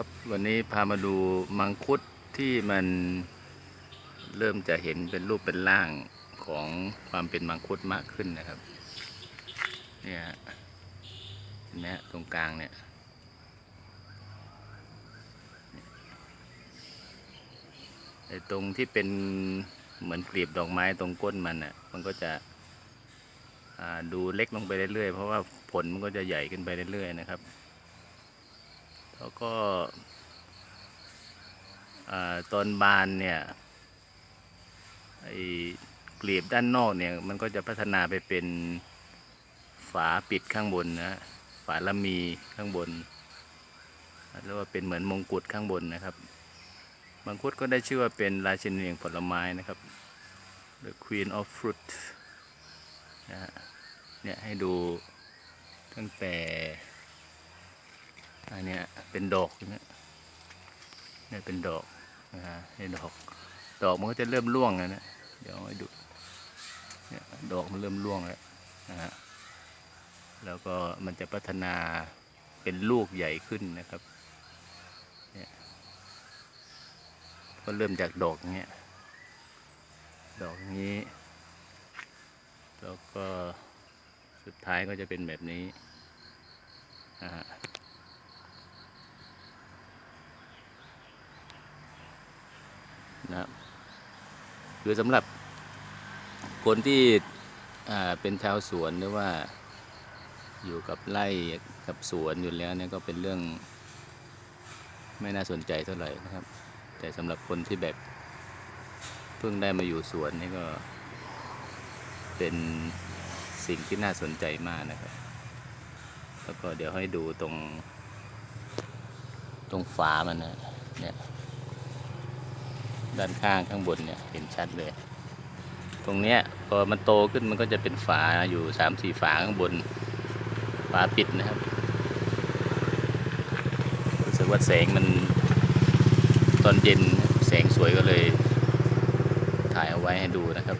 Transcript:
ครับ วันนี้พามาดูมังคุดที่มันเริ่มจะเห็นเป็นรูปเป็นร่างของความเป็นมังคุดมากขึ้นนะครับ เนี่ยฮะเห็นไหมฮะตรงกลางเนี่ยไอ้ตรงที่เป็นเหมือนกลีบดอกไม้ตรงก้นมันอะ มันก็จะดูเล็กลงไปเรื่อยๆ เพราะว่าผลมันก็จะใหญ่ขึ้นไปเรื่อยๆนะครับ แล้วก็ตอนบานเนี่ยไอ้กลีบด้านนอกเนี่ยมันก็จะพัฒนาไปเป็นฝาปิดข้างบนนะฝาละมีข้างบนเรียกว่าเป็นเหมือนมงกุฎข้างบนนะครับ มังคุดก็ได้ชื่อว่าเป็นราชินีแห่งผลไม้นะครับ the queen of fruit นะฮะเนี่ยให้ดูตั้งแต่ อันเนี้ยเป็นดอกเนี่ยนี่เป็นดอกนะฮะนี่ดอก ดอกมันก็จะเริ่มร่วงแล้วนะเดี๋ยวให้ดูเนี่ยดอกมันเริ่มร่วงแล้วนะฮะแล้วก็มันจะพัฒนาเป็นลูกใหญ่ขึ้นนะครับเนี่ยก็เริ่มจากดอกเนี้ยดอกนี้ แล้วก็สุดท้ายก็จะเป็นแบบนี้นะฮะนะครับ คือสำหรับคนที่เป็นชาวสวนหรือว่าอยู่กับไร่กับสวนอยู่แล้วเนี่ยก็เป็นเรื่องไม่น่าสนใจเท่าไหร่นะครับ แต่สำหรับคนที่แบบเพิ่งได้มาอยู่สวนนี่ก็เป็นสิ่งที่น่าสนใจมากนะครับ แล้วก็เดี๋ยวให้ดูตรงตรงฝามันนะเนี่ย ด้านข้างข้างบนเนี่ยเห็นชัดเลย ตรงเนี้ยพอมันโตขึ้นมันก็จะเป็นฝาอยู่สามสี่ฝาข้างบน ฝาปิดนะครับรู้สึกว่าแสงมันตอนเย็นแสงสวยก็เลยถ่ายเอาไว้ให้ดูนะครับ